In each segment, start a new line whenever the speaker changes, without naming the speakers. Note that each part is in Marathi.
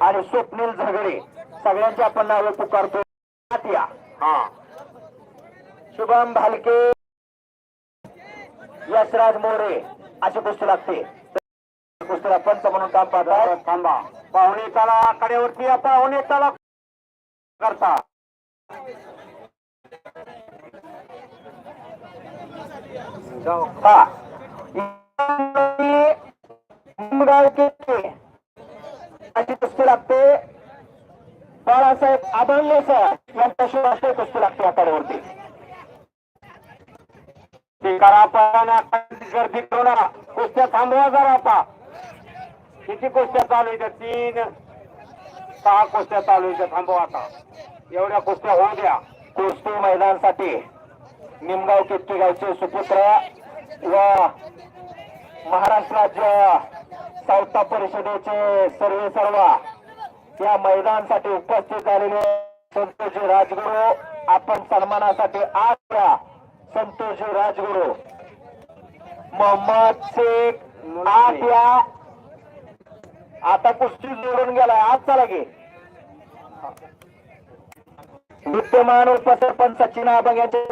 आणि स्वप्नील झगडे. सगळ्यांची आपण नावं पुकारतो
हा.
शुभम भालके. यशराज मोरे. अशी कुस्ती लागते. कुस्तीला पंच म्हणून काम पाहतात.
थांबा. पाहुणे त्याला या पाहुणे त्याला करता
हा. निमगाव कुस्ती लागते बाळासाहेब आबळले सर यांच्याशी राष्ट्रीय कुस्ती लागते आकड्यावरती
ते गर्दी करू नका. कुस्त्या थांबवा जरा आता. किती कुस्त्या चालू येत्या तीन? सहा कुस्त्या चालू येत्या थांबवा आता. एवढ्या कुस्त्या होऊ द्या.
कुस्ती मैदानासाठी निमगाव केतकी गावचे सुपुत्र व महाराष्ट्र राज्य सावता परिषदेचे सर्वे सर्व या मैदानासाठी उपस्थित झालेले संतोषजी राजगुरू आपण सन्मानासाठी आज संतोषजी राजगुरू. मोहम्मद शेख आज या. आता कुस्ती जोडून गेलाय आज चला गे विद्यमान उपसरपंच सचिन आबंग यांचे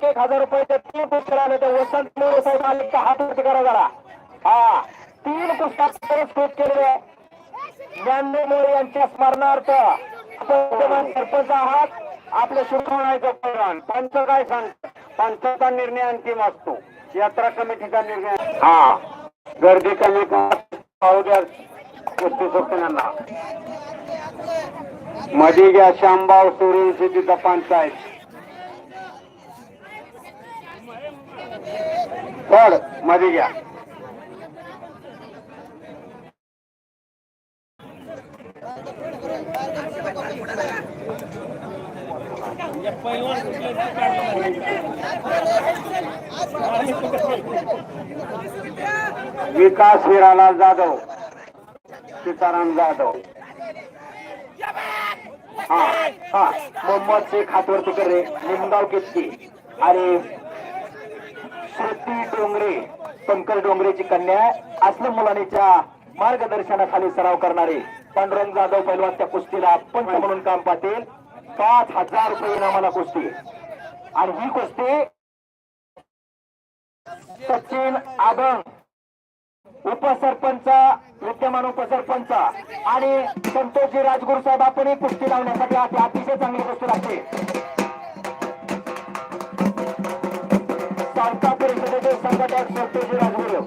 एक एक हजार रुपयाचे तीन पुस्तक आले तर वसंत मोरे साहेब आले. का हात वरती करा जरा. हा. तीन पुस्तक पुरस्कृत केलेले ज्ञानदेव मोरे यांच्या स्मरणार्थ आपण विद्यमान सरपंच आहात.
आपलं सुखवण्याचं पैरण पंच काय सांग पंचाचा निर्णय अंतिम असतो. यात्रा कमिटीचा निर्णय हा. गर्दी कमी पाहू द्या. कुस्ती सोडताना मध्ये घ्या. श्यामबाव सोडून तिथं पंचायत. चलमध्ये घ्या. विकास हिरालाल जाधव सीताराम जाधव.
हा हा. मोहम्मद शेख हातवरती करे निमगाव केतकी आणि श्रुती डोंगरे पंकज डोंगरेची कन्या असलं मुलानीच्या मार्गदर्शनाखाली सराव करणारे पांडुरंग जाधव पैलवान त्या कुस्तीला पंच म्हणून काम पाहतील. पाच हजार रुपये इनामाला कुस्ती. आणि ही कुस्ती सचिन आबंग उपसरपंच विद्यमान उपसरपंच आणि संतोषजी राजगुरू साहेब आपण ही कुस्ती लावण्यासाठी अति- अतिशय चांगली कुस्ती लागते. सावता परिषदेचे संघटक संतोषजी राजगुरू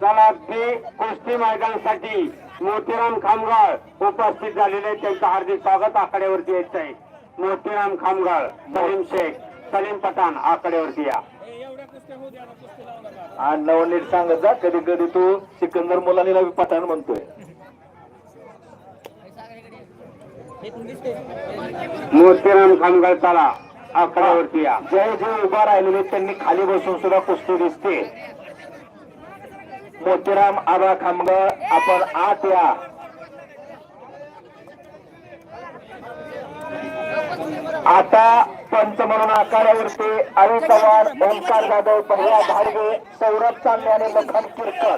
चला ते कुस्ती मैदानासाठी मोतीराम खामगाळ उपस्थित झालेले त्यांचं हार्दिक स्वागत आकड्यावरती येत आहे. मोतीराम खामगाळ सलीम शेख सलीम पठाण आकड्यावरती या.
आणि नवनीत सांगत जा. कधी कधी तू सिकंदर मुलानीला बी पठाण म्हणतोय.
मोतीराम खामगाळ चला. आकड्यावरती या.
जय जे उभा राहिलेले त्यांनी खाली बसून सुद्धा कुस्ती दिसते. मोतीराम आबा खामगाळ आपण आत या. आता पंच म्हणून आखाड्यावरती अळी पवार ओंकार जाधव भैया धाडगे सौरभ चांदे आणि लखन किरकर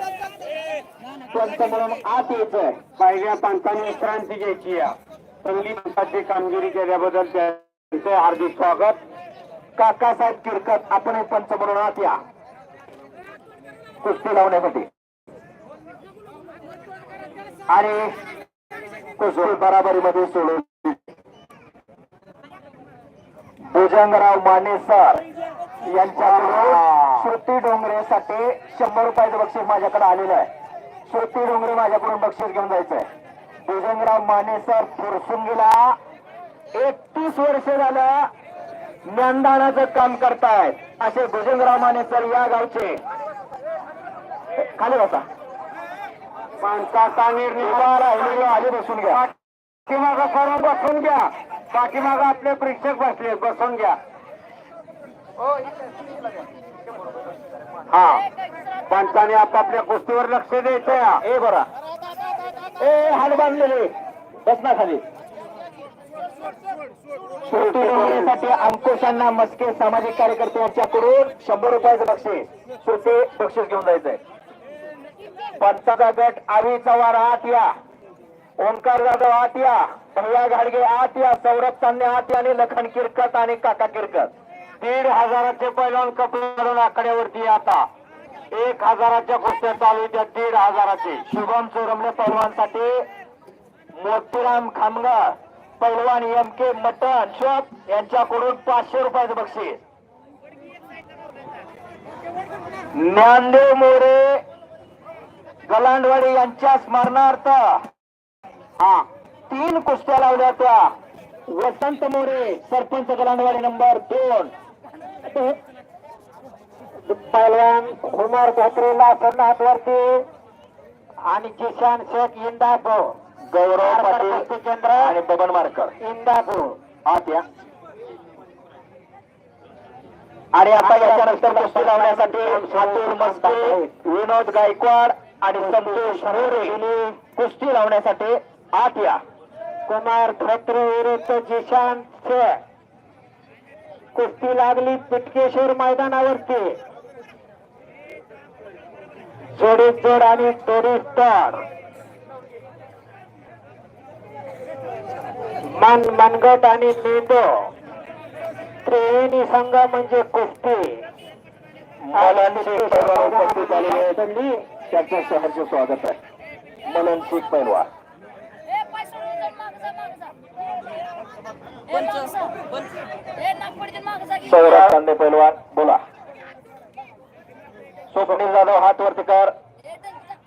पंच म्हणून आत यायचंय.
पहिल्या पंचांनी विश्रांती घ्यायची या. चांगली पंचाची कामगिरी केल्याबद्दल त्यांचे हार्दिक स्वागत.
काकासाहेब किरकत आपण पंच म्हणून आत या. कुस्ती लावण्यासाठी. आणि कुस्ती बराबरीमध्ये सोडून भुजंगराव माने सर यांच्याकडून श्रुती डोंगरेसाठी शंभर रुपयाचं बक्षीस माझ्याकडे आलेलं आहे. श्रुती डोंगरे माझ्याकडून बक्षीस घेऊन जायचंय. भुजंगराव माने सर फुरसुंगीला एकतीस वर्ष झालं ज्ञानदानाचं काम करतायत. असे भुजंगराव माने सर या गावचे. खाली बसा.
पंचाचा निर्णय
आधी बसून घ्या.
सर्व बसून घ्या. पाठीमागं आपले प्रेक्षक बसले बसून घ्या. हा पंचाने आपापल्या कुस्तीवर लक्ष द्यायचं. या
ए बरा. ए हाड बांधलेले. बस ना खाली. डोंगरेसाठी अंकुशांना मस्के सामाजिक कार्यकर्ते यांच्याकडून शंभर रुपयाचं बक्षीस. श्रुती बक्षीस घेऊन जायचंय. पंचाचा गट आवी चव्हाण आत या. ओंकार जाधव आत या भैया घाडगे आत या सौरभ तांदे आत या आणि लखन किरकत आणि काका किरकत.
दीड हजाराचे पैलवान कपडे आकड्यावरती आता. एक हजाराच्या कुस्त्या चालू होत्या त्या दीड हजाराचे.
शुभम चोरमले पैलवानसाठी मोतीराम खामगार पैलवान एम के मटन शॉप यांच्याकडून पाचशे रुपयाचं बक्षीस. ज्ञानदेव मोरे गलांडवाडी यांच्या स्मरणार्थ
हा.
तीन कुस्त्या लावल्या त्या. वसंत मोरे सरपंच गलांडवाडी नंबर दोन. पैलवान कुमार धोत्रेला लासन हातवरती. आणि किशान शेख इंदापूर गौरव पाटील केंद्र आणि बबन मारकर. इंदापूर आत या. आणि आता याच्यानंतर कुस्ती लावण्यासाठी सातूर मस्के विनोद गायकवाड आणि संतोष मोरे कुस्ती लावण्यासाठी आत या. कुमार धोत्रे विरुद्ध जिशान शेख कुस्ती लागली पिटकेश्वर मैदानावरती. जोडीत जोड आणि तोडीत तोड. मन मनगट आणि मेंदो. त्रिवेणी संघ म्हणजे कुस्ती. उपस्थित झालेले आहेत आणि त्यांचं सहर्ष स्वागत आहे. मलन पैलवान. सौरभ कांदे पैलवान बोला. स्वप्नील जाधव हात वरती कर.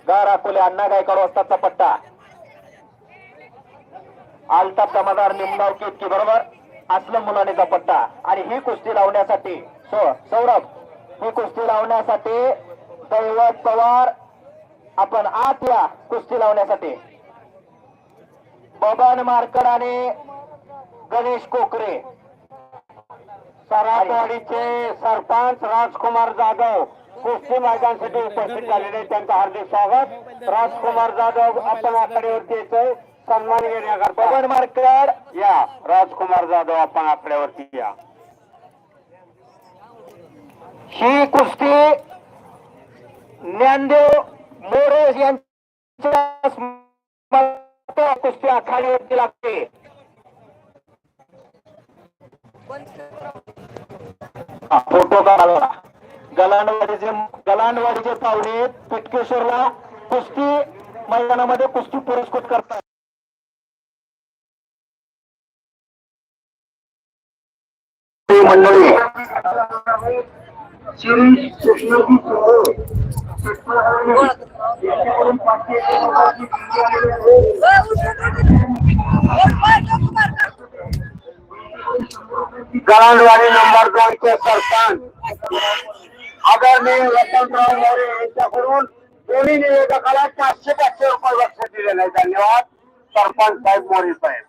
गार अकोले अण्णा गायकवाड वस्तादचा पट्टा. आलताप जमादार निमगाव केतकी बरोबर? असलम मुलानीचा पट्टा. आणि ही कुस्ती लावण्यासाठी सौ- सौरभ ही कुस्ती लावण्यासाठी दैवत पवार आपण आत या कुस्ती लावण्यासाठी. बबन मार्कड आणि गणेश कोकरे.
सराटवाडीचे सरपंच राजकुमार जाधव कुस्ती मैदानासाठी उपस्थित झालेले. त्यांचं हार्दिक स्वागत. राजकुमार जाधव आपण आकड्यावरती येतोय. सन्मान घेण्याकरता.
बबन मार्कड
या. राजकुमार जाधव आपण आकड्यावरती या.
ही कुस्ती ज्ञानदेव मोरे यांच्या कुस्ती आखाडीवरती लागते. फोटो काढला गलांडवाडीचे गलांडवाडीचे पाहुणे पिटकेश्वरला कुस्ती मैदानामध्ये कुस्ती पुरस्कृत करतात. मंडळी
गलांडवाडी नंबर दोन चे सरपंच. आदरणीय वसंतराव मोरे यांच्याकडून दोन्ही निवेदकाला चारशे पाचशे रुपये बक्षीस दिले नाही धन्यवाद. सरपंच साहेब मोरे साहेब.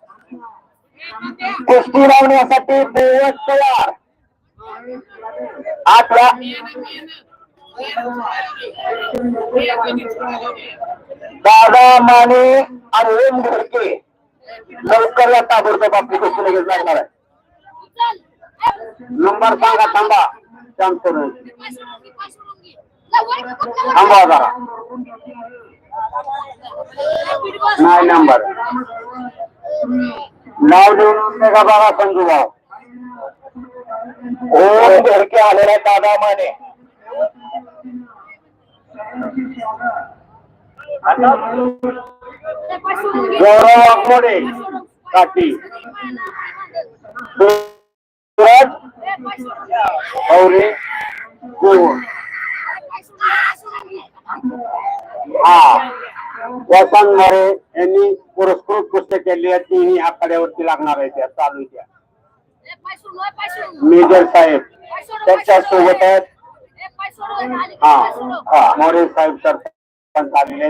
कुस्ती लावण्यासाठी देवत तयार. आठवा दादा माने आणि ओम घोडके लवकर या ताबडतोब आपली कुस्ती लगेच लागणार आहे.
नंबर सांगा थांबा. शांत
थांबा जरा.
नाही नंबर. नाव लिहून का बघा संजू भाऊ.
ओम घोडके आलेला दादा माने
गौरव वाघमोडे काठी. सूरज गौरी हा. वसंत मोरे यांनी पुरस्कृत पुस्तक केली आहे तीही आखाड्यावरती लागणार आहे त्या चालू आहे त्या मेजर साहेब
त्यांच्यासोबत आहेत.
हा हा. मोरे साहेब सरपंच आलेले